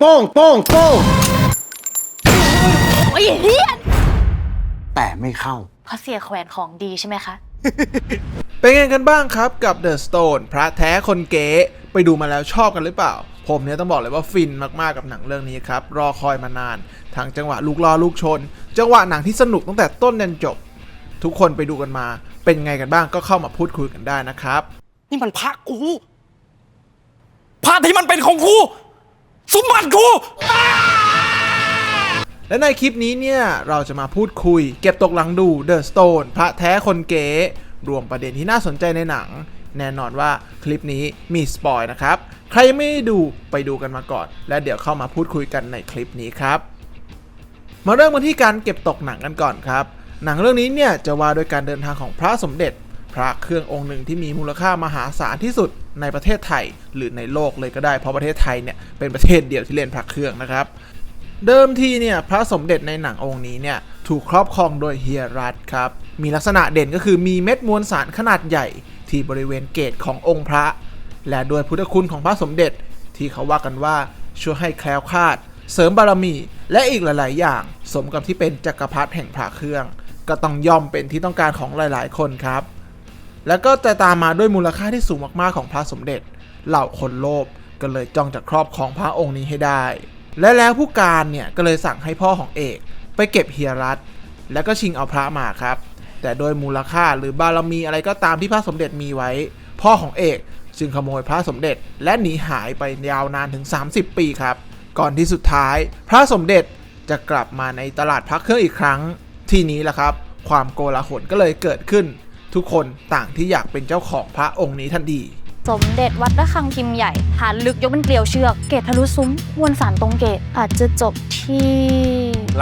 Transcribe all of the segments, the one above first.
โป้งโป้งโป้งโอ้ยเฮียแต่ไม่เข้า เพราะเสียแขวนของดีใช่ไหมคะ เป็นไงกันบ้างครับกับ The Stone พระแท้คนเก๋ไปดูมาแล้วชอบกันหรือเปล่า ผมเนี่ยต้องบอกเลยว่าฟินมากๆกับหนังเรื่องนี้ครับ รอคอยมานาน ทั้งจังหวะลูกล่อลูกชน จังหวะหนังที่สนุกตั้งแต่ต้นยันจบ ทุกคนไปดูกันมา เป็นไงกันบ้างก็เข้ามาพูดคุยกันได้นะครับ นี่มันพระกูพระที่มันเป็นของกู สมบัติกูและในคลิปนี้เนี่ย เราจะมาพูดคุย เก็บตกหลังดู The Stone พระแท้คนเก๋รวมประเด็นที่น่าสนใจในหนัง แน่นอนว่าคลิปนี้มีสปอยนะครับ ใครยังไม่ได้ดูไปดูกันมาก่อน และเดี๋ยวเข้ามาพูดคุยกันในคลิปนี้ครับ มาเริ่มกันที่การเก็บตกหนังกันก่อนครับ หนังเรื่องนี้เนี่ยจะว่าโดยการเดินทางของพระสมเด็จ พระเครื่ององค์หนึ่งที่มีมูลค่ามหาศาลที่สุดในประเทศไทย หรือในโลกเลยก็ได้เพราะประเทศไทยเนี่ยเป็นประเทศเดียวที่เล่นพระเครื่องนะครับ เดิมทีเนี่ยพระสมเด็จในหนังองค์นี้เนี่ยถูกครอบครองโดยเฮียรัตครับมีลักษณะเด่นก็คือมีเม็ดมวลสารขนาดใหญ่ที่บริเวณเกศขององค์พระ และด้วยพุทธคุณของพระสมเด็จที่เขาว่ากันว่าช่วยให้แคล้วคลาด เสริมบารมี และอีกหลาย ๆ อย่าง สมกับที่เป็นจักรพรรดิแห่งพระเครื่อง ก็ต้องย่อมเป็นที่ต้องการของหลาย ๆ คนครับ แล้วก็จะตามมาด้วยมูลค่าที่สูงมากๆของพระสมเด็จ เหล่าคนโลภก็เลยจ้องจะครอบครองพระองค์นี้ให้ได้ และแล้วผู้การเนี่ยก็เลยสั่งให้พ่อของเอก ไปเก็บเฮียรัตแล้วก็ชิงเอาพระมาครับ แต่โดยมูลค่าหรือบารมีอะไรก็ตามที่พระสมเด็จมีไว้ พ่อของเอกจึงขโมยพระสมเด็จ และหนีหายไปยาวนานถึง 30 ปีครับ ก่อนที่สุดท้าย พระสมเด็จจะกลับมาในตลาดพระเครื่องอีกครั้ง ที่นี้แหละครับ ความโกลาหลก็เลยเกิดขึ้น ทุกคนต่างที่อยากเป็นเจ้าของพระองค์นี้ทันทีสมเด็จวัดระฆังพิมพ์ใหญ่ ฐานลึกยกเป็นเกลียวเชือก เกตทะลุซุ้มมวลสารตรงเกตอาจจะจบที่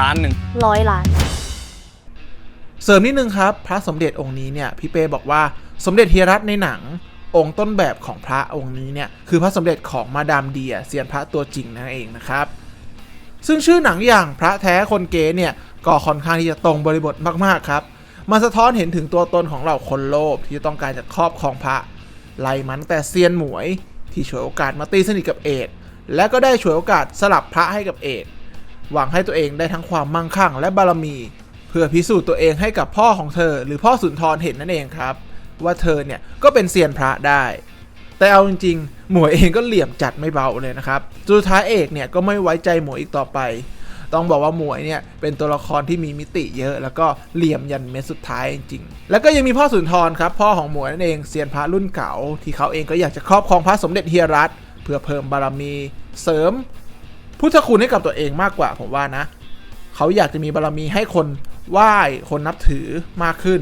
ล้านหนึ่งร้อยล้าน เสริมนิดนึงครับ พระสมเด็จองค์นี้เนี่ยพี่เป้บอกว่าสมเด็จเฮียรัตในหนัง องค์ต้นแบบของพระองค์นี้เนี่ยคือพระสมเด็จของมาดามเดียเซียนพระตัวจริงนั่นเองนะครับ ซึ่งชื่อหนังอย่างพระแท้คนเก๋เนี่ยก็ค่อนข้างที่จะตรงบริบทมากๆครับ มันสะท้อนเห็นถึงตัวตนของเหล่าคนโลภที่ต้องการจะครอบครองพระไล่มันแต่เซียนหมวย ที่ฉวยโอกาสมาตีสนิทกับเอกและก็ได้ฉวยโอกาสสลับพระให้กับเอกหวังให้ตัวเองได้ทั้งความมั่งคั่งและบารมี เพื่อพิสูจน์ตัวเองให้กับพ่อของเธอ หรือพ่อสุนทรเห็นนั่นเองครับ ว่าเธอเนี่ยก็เป็นเซียนพระได้ แต่เอาจริงๆ หมวยเองก็เหลี่ยมจัดไม่เบาเลยนะครับสุดท้ายเอกเนี่ยก็ไม่ไว้ใจหมวยอีกต่อไป ต้องบอกว่าหมวยเนี่ยเป็นตัวละครที่มีมิติเยอะ แล้วก็เหลี่ยมยันเม็ดสุดท้ายจริงๆแล้วก็ยังมีพ่อสุนทรครับพ่อของหมวยนั่นเองเซียนพระรุ่นเก่าที่เขาเองก็อยากจะครอบครองพระสมเด็จเฮียรัตเพื่อเพิ่มบารมีเสริม พุทธคุณให้กับตัวเองมากกว่าผมว่านะ เขาอยากจะมีบารมีให้คนไหว้คนนับถือมากขึ้น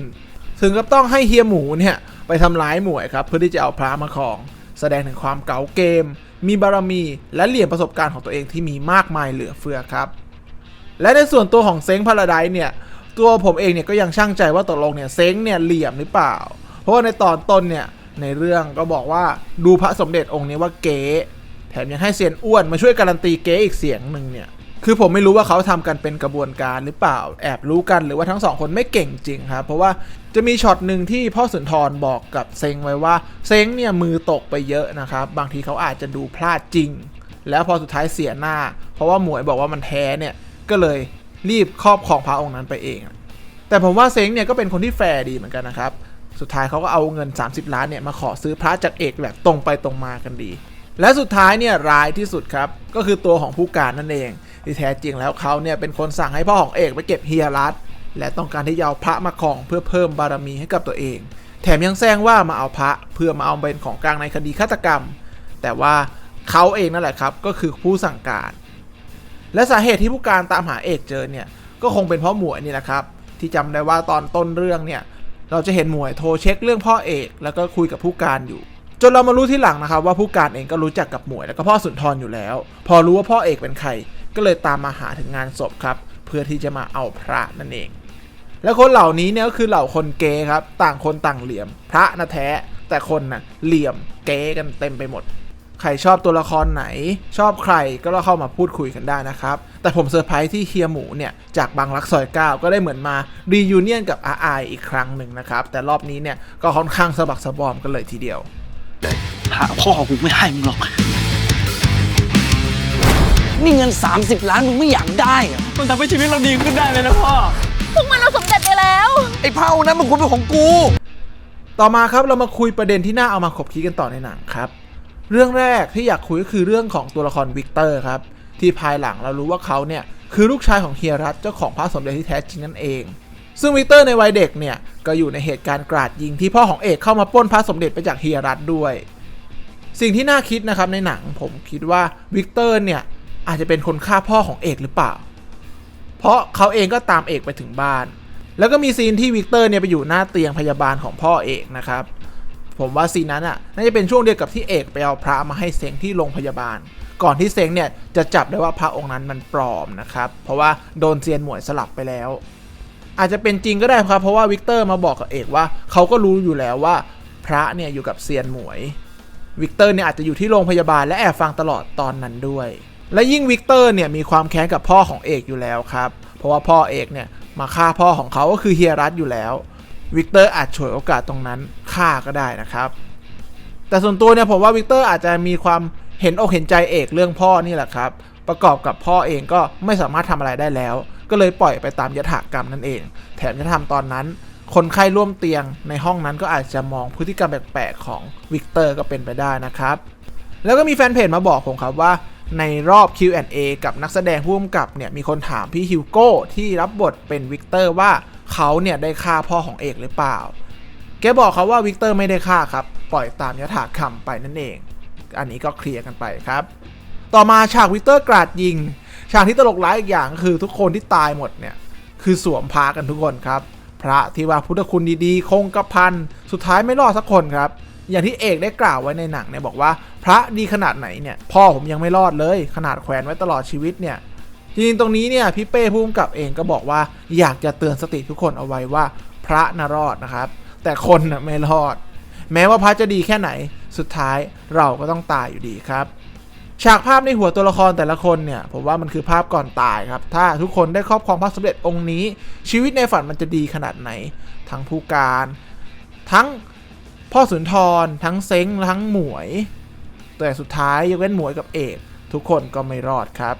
ถึงกับต้องให้เฮียหมูเนี่ยไปทำร้ายหมวยครับเพื่อที่จะเอาพระมาครอง แสดงถึงความเก๋าเกม มีบารมีและเหลี่ยมประสบการณ์ของตัวเองที่มีมากมายเหลือเฟือครับ และในส่วนตัวของเซ้งพาราไดเนี่ย ตัวผมเองเนี่ยก็ยังช่างใจว่าตกลงเนี่ยเซ้งเนี่ยเหลี่ยมหรือเปล่า เพราะว่าในตอนต้นเนี่ยในเรื่องก็บอกว่าดูพระสมเด็จองค์นี้ว่าเก๋แถมยังให้เซียนอ้วนมาช่วยการันตีเก๋อีกเสียงหนึ่งเนี่ยคือผมไม่รู้ว่าเขาทำกันเป็นกระบวนการหรือเปล่าแอบรู้กันหรือว่าทั้งสองคนไม่เก่งจริงครับ เพราะว่าจะมีช็อตหนึ่งที่พ่อสุนทรบอกกับเซ็งไว้ว่าเซ็งเนี่ยมือตกไปเยอะนะครับ บางทีเขาอาจจะดูพลาดจริง แล้วพอสุดท้ายเสียหน้า เพราะว่าหมวยบอกว่ามันแท้เนี่ย ก็เลยรีบครอบครองพระองค์นั้นไปเอง แต่ผมว่าเซ็งเนี่ยก็เป็นคนที่แฟร์ดีเหมือนกันนะครับ สุดท้ายเขาก็เอาเงิน 30 ล้านเนี่ยมาขอซื้อพระจากเอกแบบตรงไปตรงมากันดี และสุดท้ายเนี่ยร้ายที่สุดครับ ก็คือตัวของผู้การนั่นเอง ที่แท้จริงแล้วเขาเนี่ยเป็นคนสั่งให้พ่อของเอกไปเก็บเฮียรัตและต้องการที่จะเอาพระมาครองเพื่อเพิ่มบารมีให้กับตัวเอง แถมยังแซงว่ามาเอาพระเพื่อมาเอาเป็นของกลางในคดีฆาตกรรม แต่ว่าเขาเองนั่นแหละครับก็คือผู้สั่งการ และสาเหตุที่ผู้การตามหาเอกเจอเนี่ยก็คงเป็นเพราะหมวยนี่แหละครับ ที่จำได้ว่าตอนต้นเรื่องเนี่ยเราจะเห็นหมวยโทรเช็คเรื่องพ่อเอก แล้วก็คุยกับผู้การอยู่ จนเรามารู้ที่หลังนะครับว่าผู้การเองก็รู้จักกับหมวยแล้วก็พ่อสุนทรอยู่แล้ว พอรู้ว่าพ่อเอกเป็นใคร ก็เลยตามมาหาถึงงานศพครับ เพื่อที่จะมาเอาพระนั่นเอง และคนเหล่านี้เนี่ยก็คือเหล่าคนเกย์ครับ ต่างคนต่างเหลี่ยม พระนะแท้แต่คนน่ะเหลี่ยมเกย์กันเต็มไปหมด ใครชอบตัวละครไหน ชอบใครก็เราเข้ามาพูดคุยกันได้นะครับ แต่ผมเซอร์ไพรส์ที่เฮียหมูเนี่ยจากบางรักซอยเก้าก็ได้เหมือนมารียูเนียนกับอาไออีกครั้งหนึ่งนะครับ แต่รอบนี้เนี่ยก็ค่อนข้างสะบักสะบอมกันเลยทีเดียวพระพ่อกูไม่ให้มึงหรอกมนี่เงิน 30 ล้านมึงไม่อยากได้เหรอมันทำให้ชีวิตเราดีขึ้นได้เลยนะพ่อ พวกมันเราสำเร็จไปแล้ว ไอ้เผานั้นมันควรเป็นของกู ต่อมาครับเรามาคุยประเด็นที่น่าเอามาขบคิดกันต่อในหนังครับ เรื่องแรกที่อยากคุยก็คือเรื่องของตัวละครวิกเตอร์ครับ ที่ภายหลังเรารู้ว่าเขาเนี่ย คือลูกชายของเฮียรัตเจ้าของพระสมเด็จที่แท้จริงนั่นเอง ซึ่งวิกเตอร์ในวัยเด็กเนี่ย ก็อยู่ในเหตุการณ์กราดยิงที่พ่อของเอกเข้ามาป้นพระสมเด็จไปจากเฮียรัตด้วย สิ่งที่น่าคิดนะครับในหนังผมคิดว่าวิกเตอร์เนี่ยอาจจะเป็นคนฆ่าพ่อของเอกหรือเปล่า เพราะเขาเองก็ตามเอกไปถึงบ้าน แล้วก็มีซีนที่วิกเตอร์เนี่ยไปอยู่หน้าเตียงพยาบาลของพ่อเอกนะครับ ผมว่าซีนนั้นอะน่าจะเป็นช่วงเดียวกับที่เอกไปเอาพระมาให้เซงที่โรงพยาบาล ก่อนที่เซงเนี่ยจะจับได้ว่าพระองค์นั้นมันปลอมนะครับ เพราะว่าโดนเซียนหมวยสลับไปแล้ว อาจจะเป็นจริงก็ได้ครับ เพราะว่าวิกเตอร์มาบอกกับเอกว่าเขาก็รู้อยู่แล้วว่าพระเนี่ยอยู่กับเซียนหมวย วิกเตอร์เนี่ยอาจจะอยู่ที่โรงพยาบาลและแอบฟังตลอดตอนนั้นด้วย และยิ่งวิกเตอร์เนี่ยมีความแค้นกับพ่อของเอกอยู่แล้วครับ เพราะว่าพ่อเอกเนี่ยมาฆ่าพ่อของเขาก็คือเฮียรัตอยู่แล้ว วิกเตอร์อาจฉวยโอกาสตรงนั้น ฆ่าก็ได้นะครับ แต่ส่วนตัวเนี่ยผมว่าวิกเตอร์อาจจะมีความเห็นอกเห็นใจเอกเรื่องพ่อนี่แหละครับ ประกอบกับพ่อเองก็ไม่สามารถทำอะไรได้แล้ว ก็เลยปล่อยไปตามยถากรรมนั่นเอง แถมจะทำตอนนั้น คนไข้ร่วมเตียงในห้องนั้นก็อาจจะมองพฤติกรรมแปลกๆของวิกเตอร์ก็เป็นไปได้นะครับ แล้วก็มีแฟนเพจมาบอกผมครับว่าในรอบ Q&A กับนักแสดงผู้กำกับเนี่ยมีคนถามพี่ฮิวโก้ที่รับบทเป็นวิกเตอร์ว่าเขาเนี่ยได้ฆ่าพ่อของเอกหรือเปล่า แกบอกเขาว่าวิกเตอร์ไม่ได้ฆ่าครับ ปล่อยตามยถากรรมไปนั่นเอง อันนี้ก็เคลียร์กันไปครับ ต่อมาฉากวิกเตอร์กราดยิง ฉากที่ตลกร้ายอีกอย่างก็คือทุกคนที่ตายหมดเนี่ย คือสวมพากันทุกคนครับ พระที่ว่าพุทธคุณดีๆ คงกระพัน สุดท้ายไม่รอดสักคนครับ อย่างที่เอกได้กล่าวไว้ในหนังเนี่ยบอกว่า พระดีขนาดไหนเนี่ย พ่อผมยังไม่รอดเลย ขนาดแขวนไว้ตลอดชีวิตเนี่ยจริงๆตรงนี้เนี่ยพี่เป้ผู้กำกับเองก็บอกว่าอยากจะเตือนสติทุกคนเอาไว้ว่า พระนรอดนะครับ แต่คนน่ะไม่รอด แม้ว่าพระจะดีแค่ไหนสุดท้ายเราก็ต้องตายอยู่ดีครับ ฉากภาพในหัวตัวละครแต่ละคนเนี่ยผมว่ามันคือภาพก่อนตายครับ ถ้าทุกคนได้ครอบครองพระสมเด็จองค์นี้ ชีวิตในฝันมันจะดีขนาดไหน ทั้งผู้การ ทั้งพ่อสุนทร ทั้งเซ้งทั้งหมวย แต่สุดท้ายยกเว้นหมวยกับเอกทุกคนก็ไม่รอดครับ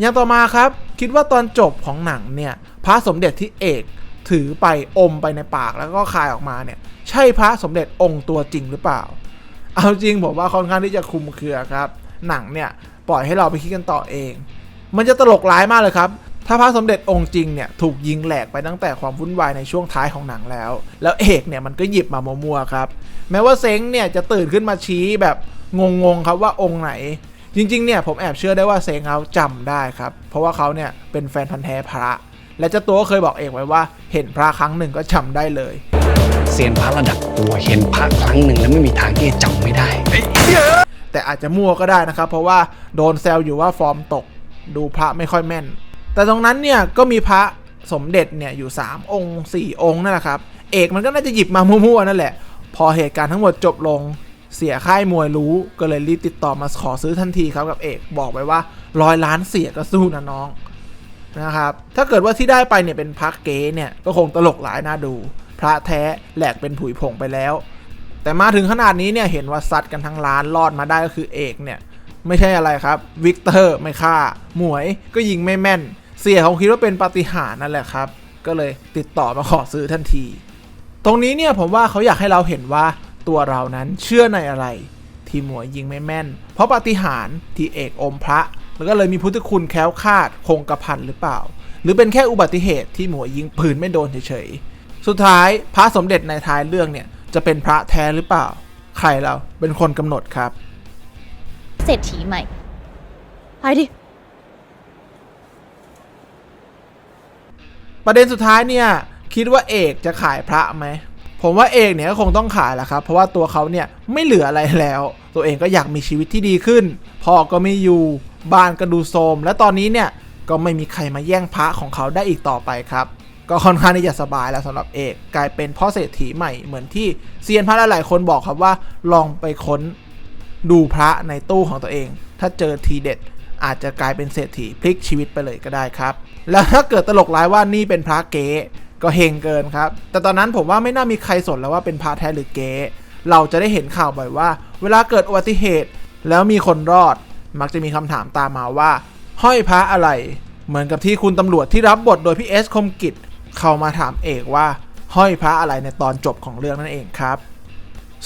อย่างต่อมาครับ คิดว่าตอนจบของหนังเนี่ยพระสมเด็จที่เอก ถือไปอมไปในปากแล้วก็คายออกมาเนี่ย ใช่พระสมเด็จองค์ตัวจริงหรือเปล่า เอาจริงผมว่าค่อนข้างที่จะคุมเครือครับ หนังเนี่ยปล่อยให้เราไปคิดกันต่อเอง มันจะตลกร้ายมากเลยครับถ้าพระสมเด็จองค์จริงเนี่ยถูกยิงแหลกไปตั้งแต่ความวุ่นวายในช่วงท้ายของหนังแล้ว แล้วเอกเนี่ยมันก็หยิบมามัวๆครับ แม้ว่าเซ้งเนี่ยจะตื่นขึ้นมาชี้แบบงงๆครับว่าองค์ไหน จริงๆเนี่ยผมแอบเชื่อได้ว่าเซงเขาจำได้ครับ เพราะว่าเขาเนี่ยเป็นแฟนพันธ์แท้พระ และเจ้าตัวก็เคยบอกเอกไว้ว่า เห็นพระครั้งหนึ่งก็จำได้เลยเซียนพระระดับตัวเห็นพระครั้งหนึ่งแล้วไม่มีทางที่จะจำไม่ได้ แต่อาจจะมั่วก็ได้นะครับ เพราะว่าโดนแซวอยู่ว่าฟอร์มตกดูพระไม่ค่อยแม่น แต่ตรงนั้นเนี่ยก็มีพระสมเด็จเนี่ยอยู่ 3 องค์ 4 องค์นั่นแหละครับ เอกมันก็น่าจะหยิบมามั่วๆนั่นแหละ พอเหตุการณ์ทั้งหมดจบลงเสียค่ายมวยรู้ก็เลยรีบติดต่อมาขอซื้อทันทีครับกับเอกบอกไปว่าร้อยล้านเสียก็สู้นะน้อง นะครับ ถ้าเกิดว่าที่ได้ไปเนี่ยเป็นพระเก๊เนี่ยก็คงตลกหลายน่าดู พระแท้แหลกเป็นผุยผงไปแล้ว แต่มาถึงขนาดนี้เนี่ยเห็นว่าซัดกันทั้งร้านรอดมาได้ก็คือเอกเนี่ยไม่ใช่อะไรครับวิกเตอร์ไม่ฆ่า หมวยก็ยิงไม่แม่น เสียของคิดว่าเป็นปาฏิหาริย์นั่นแหละครับ ก็เลยติดต่อมาขอซื้อทันที ตรงนี้เนี่ยผมว่าเขาอยากให้เราเห็นว่าตัวเรานั้นเชื่อในอะไร ที่หมวยยิงไม่แม่น เพราะปาฏิหาริย์ที่เอกอมพระ แล้วก็เลยมีพุทธคุณแคล้วคลาดคงกระพันหรือเปล่า หรือเป็นแค่อุบัติเหตุที่หมวยยิงปืนไม่โดนเฉยๆ สุดท้ายพระสมเด็จในท้ายเรื่องเนี่ยจะเป็นพระแท้หรือเปล่า ใครเราเป็นคนกำหนดครับ เศรษฐีใหม่ ไปดิ ประเด็นสุดท้ายเนี่ยคิดว่าเอกจะขายพระไหมผมว่าเอกเนี่ยก็คงต้องขายแหละครับ เพราะว่าตัวเขาเนี่ยไม่เหลืออะไรแล้ว ตัวเองก็อยากมีชีวิตที่ดีขึ้น พ่อก็ไม่อยู่ บ้านก็ดูโทมและตอนนี้เนี่ยก็ไม่มีใครมาแย่งพระของเขาได้อีกต่อไปครับ ก็ค่อนข้างที่จะสบายแล้วสำหรับเอก กลายเป็นพ่อเศรษฐีใหม่เหมือนที่เซียนพระหลายๆคนบอกครับว่า ลองไปค้นดูพระในตู้ของตัวเอง ถ้าเจอทีเด็ดอาจจะกลายเป็นเศรษฐีพลิกชีวิตไปเลยก็ได้ครับ แล้วถ้าเกิดตลกร้ายว่านี่เป็นพระเก๊ก็เฮงเกินครับ แต่ตอนนั้นผมว่าไม่น่ามีใครสนแล้วว่าเป็นพระแท้หรือเก๊เราจะได้เห็นข่าวบ่อยว่า เวลาเกิดอุบัติเหตุ แล้วมีคนรอด มักจะมีคำถามตามมาว่า ห้อยพระอะไร เหมือนกับที่คุณตำรวจที่รับบทโดยพี่เอสคมกิจเข้ามาถามเอกว่า ห้อยพระอะไรในตอนจบของเรื่องนั่นเองครับ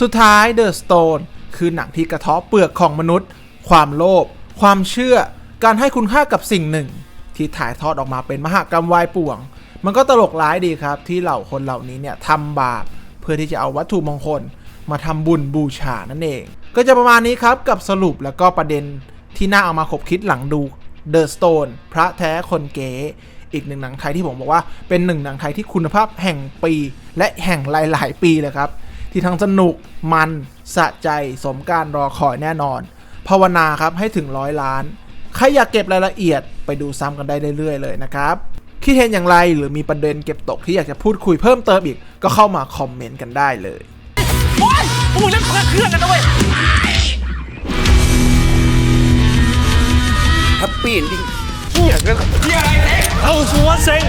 สุดท้าย The Stone คือหนังที่กระเทาะเปลือกของมนุษย์ ความโลภความเชื่อ การให้คุณค่ากับสิ่งหนึ่ง ที่ถ่ายทอดออกมาเป็นมหากรรมวายป่วง มันก็ตลกร้ายดีครับ ที่เหล่าคนเหล่านี้เนี่ยทำบาปเพื่อที่จะเอาวัตถุมงคลมาทำบุญบูชานั่นเอง ก็จะประมาณนี้ครับกับสรุปแล้วก็ประเด็น ที่น่าเอามาขบคิดหลังดู The Stone พระแท้คนเก๋อีกหนึ่งหนังไทยที่ผมบอกว่าเป็นหนึ่งหนังไทยที่คุณภาพแห่งปี และแห่งหลาย ๆ ปีเลยครับ ที่ทั้งสนุกมันสะใจสมการรอคอยแน่นอน ภาวนาครับให้ถึงร้อยล้าน ใครอยากเก็บรายละเอียดไปดูซ้ำกันได้เรื่อย ๆ เลยนะครับคิดเห็นอย่างไรหรือมีประเด็นเก็บตกที่อยากจะพูดคุยเพิ่มเติมอีกก็เข้ามาคอมเมนต์กันได้เลยโอ๊ยพวกมึงเล่นเครื่องกันนะเว้ย แฮปปี้เอนดิ้งเอาสัวเซ็ง